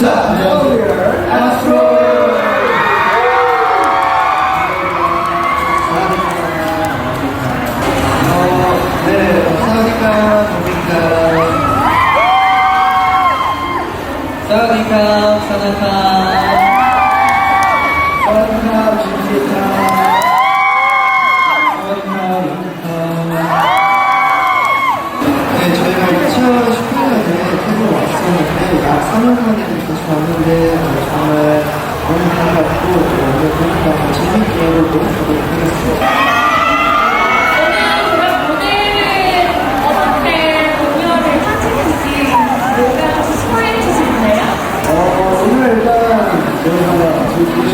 사랑합니다. 사랑합니다. 사랑합니다. 활용하기는 좀 좋았는데 정말 너무 반갑고 오늘 보니까 좋은 기회를 놓도록 하겠습니다. 어, 오늘 일단 여러분과 같이